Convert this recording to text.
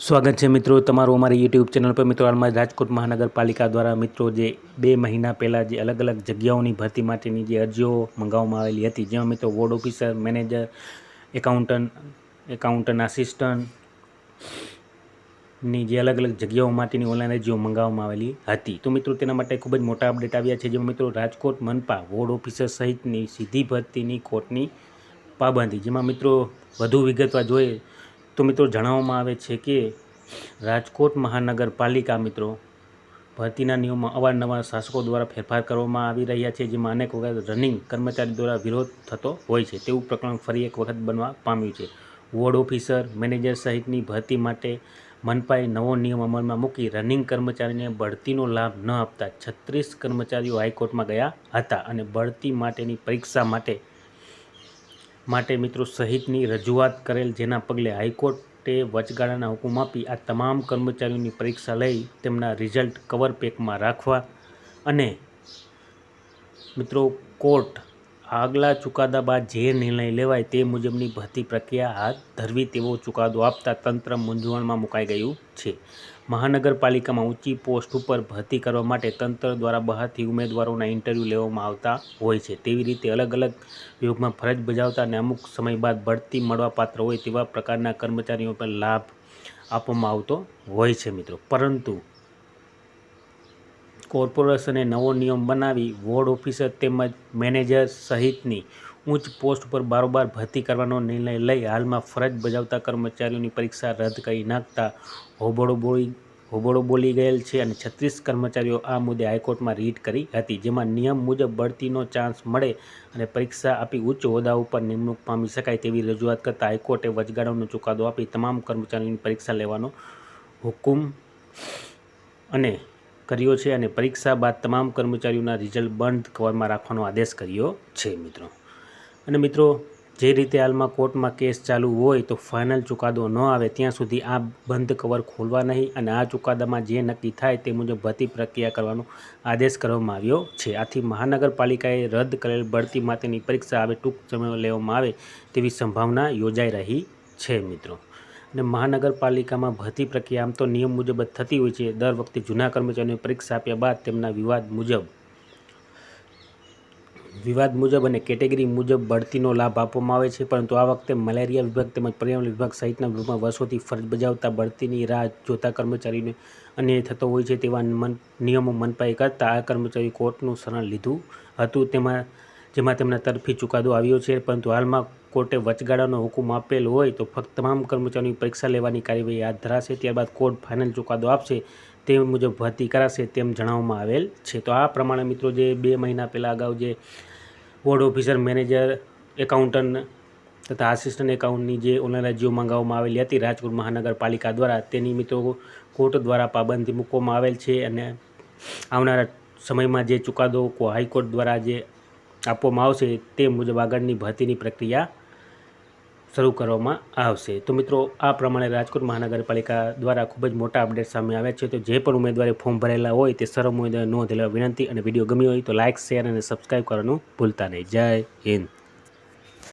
સ્વાગત છે મિત્રો તમારું અમારી યુટ્યુબ ચેનલ પર. મિત્રો, હાલમાં રાજકોટ મહાનગરપાલિકા દ્વારા મિત્રો જે બે મહિના પહેલાં જે અલગ અલગ જગ્યાઓની ભરતી માટેની જે અરજીઓ મંગાવવામાં આવેલી હતી, જેમાં મિત્રો ward officer, manager, accountant accountant આસિસ્ટન્ટની જે અલગ અલગ જગ્યાઓ માટેની ઓનલાઈન અરજીઓ મંગાવવામાં આવેલી હતી. તો મિત્રો, તેના માટે ખૂબ જ મોટા અપડેટ આવ્યા છે, જેમાં મિત્રો રાજકોટ મનપા વોર્ડ ઓફિસર સહિતની સીધી ભરતીની કોર્ટની પાબંદી જેમાં મિત્રો વધુ વિગતવાર જોઈએ તો મિત્રો જણાવવામાં આવે છે કે રાજકોટ મહાનગરપાલિકા મિત્રો ભરતીના નિયમોમાં અવારનવાર શાસકો દ્વારા ફેરફાર કરવામાં આવી રહ્યા છે, જેમાં અનેક વખત રનિંગ કર્મચારી દ્વારા વિરોધ થતો હોય છે. તેવું પ્રકરણ ફરી એક વખત બનવા પામ્યું છે. વોર્ડ ઓફિસર, મેનેજર સહિતની ભરતી માટે મનપાએ નવો નિયમ અમલમાં મૂકી રનિંગ કર્મચારીને બઢતીનો લાભ ન આપતા છત્રીસ કર્મચારીઓ હાઈકોર્ટમાં ગયા હતા અને બઢતી માટેની પરીક્ષા માટે માટે મિત્રો સહિતની રજૂઆત કરેલ જેના પગલે હાઈકોર્ટે વચગાળાના હુકમ આપી આ તમામ કર્મચારીઓની પરીક્ષા લઈ તેમના રિઝલ્ટ કવર પેકમાં રાખવા અને મિત્રો કોર્ટ આગલા ચુકાદા બાદ જે નિર્ણય લેવાય તે મુજબની ભરતી પ્રક્રિયા હાથ ધરવી તેવો ચુકાદો આપતા તંત્ર મૂંઝવણમાં મુકાઈ ગયું છે. મહાનગરપાલિકામાં ઊંચી પોસ્ટ ઉપર ભરતી કરવા માટે તંત્ર દ્વારા બહારથી ઉમેદવારોના ઇન્ટરવ્યૂ લેવામાં આવતા હોય છે. તેવી રીતે અલગ અલગ વિભાગમાં ફરજ બજાવતા અને અમુક સમય બાદ બઢતી મળવાપાત્ર હોય તેવા પ્રકારના કર્મચારીઓ પર લાભ આપવામાં આવતો હોય છે મિત્રો. પરંતુ કોર્પોરેશને નવો નિયમ બનાવી વોર્ડ ઓફિસર તેમજ મેનેજર સહિતની ઉચ્ચ પોસ્ટ પર બારોબાર ભરતી કરવાનો નિર્ણય લઈ હાલમાં ફરજ બજાવતા કર્મચારીઓની પરીક્ષા રદ કરી નાખતા હોબળો બોલી હોબળો બોલી ગયેલ છે અને છત્રીસ કર્મચારીઓ આ મુદ્દે હાઈકોર્ટમાં રીટ કરી હતી, જેમાં નિયમ મુજબ બઢતીનો ચાન્સ મળે અને પરીક્ષા આપી ઉચ્ચ હોદ્દા ઉપર નિમણૂક પામી શકાય તેવી રજૂઆત કરતાં હાઈકોર્ટે વચગાળાનો ચુકાદો આપી તમામ કર્મચારીઓની પરીક્ષા લેવાનો હુકુમ અને કર્યો છે અને પરીક્ષા બાદ તમામ કર્મચારીઓના રિઝલ્ટ બંધ કવરમાં રાખવાનો આદેશ કર્યો છે, મિત્રો. અને મિત્રો, જે રીતે હાલમાં કોર્ટમાં કેસ ચાલુ હોય તો ફાઇનલ ચુકાદો ન આવે, ત્યાં સુધી આ બંધ કવર ખોલવા નહીં અને આ ચુકાદામાં જે નક્કી થાય તે મુજબ ભરતી પ્રક્રિયા કરવાનો આદેશ કરવામાં આવ્યો છે. આથી મહાનગરપાલિકાએ રદ કરેલ ભરતી માટેની પરીક્ષા હવે ટૂંક સમય લેવામાં આવે તેવી સંભાવના યોજાઈ રહી છે, મિત્રો. અને મહાનગરપાલિકામાં ભરતી પ્રક્રિયા, આમ તો નિયમ મુજબ જ થતી હોય છે. દર વખતે જૂના કર્મચારીઓને પરીક્ષા આપ્યા બાદ તેમના વિવાદ મુજબ વિવાદ મુજબ અને કેટેગરી મુજબ બઢતીનો લાભ આપવામાં આવે છે. પરંતુ આ વખતે મલેરિયા વિભાગ તેમજ પર્યાવરણ વિભાગ સહિતના વિભાગમાં વર્ષોથી ફરજ બજાવતા બઢતીની રાહ જોતા કર્મચારીને અન્યાય થતો હોય છે તેવા મન, નિયમો મનપાએ કરતાં આ કર્મચારી કોર્ટનું શરણ લીધું હતું. તેમાં, જેમાં તેમના તરફી ચુકાદો આવ્યો છે. પરંતુ હાલમાં કોર્ટે વચગાળાનો હુકમ આપેલ હોય તો ફક્ત તમામ કર્મચારીઓની પરીક્ષા લેવાની કાર્યવાહી હાથ ધરાશે. ત્યારબાદ કોર્ટ ફાઇનલ ચુકાદો આપશે તે મુજબ ભરતી કરાશે તેમ જણાવવામાં આવેલ છે. તો આ પ્રમાણે મિત્રો જે બે મહિના પહેલાં અગાઉ જે વોર્ડ ઓફિસર મેનેજર એકાઉન્ટન્ટ તથા આસિસ્ટન્ટ એકાઉન્ટની જે ઓનલાઈન અરજીઓ મંગાવવામાં આવેલી હતી રાજકોટ મહાનગરપાલિકા દ્વારા, તેની મિત્રો કોર્ટ દ્વારા પાબંદી મૂકવામાં આવેલ છે અને આવનારા સમયમાં જે ચુકાદો હાઈકોર્ટ દ્વારા જે આપવામાં આવશે તે મુજબ આગળની ભરતીની પ્રક્રિયા શરૂ કરવામાં આવશે. તો મિત્રો, આ પ્રમાણે રાજકોટ મહાનગરપાલિકા દ્વારા ખૂબ જ મોટા અપડેટ સામે આવ્યા છે. તો જે પણ ઉમેદવારે ફોર્મ ભરેલા હોય તે સર્વ ઉમેદવારે નોંધ લેવા વિનંતી અને વીડિયો ગમ્યો હોય તો લાઇક, શેર અને સબસ્ક્રાઈબ કરવાનું ભૂલતા નહીં. જય હિન્દ.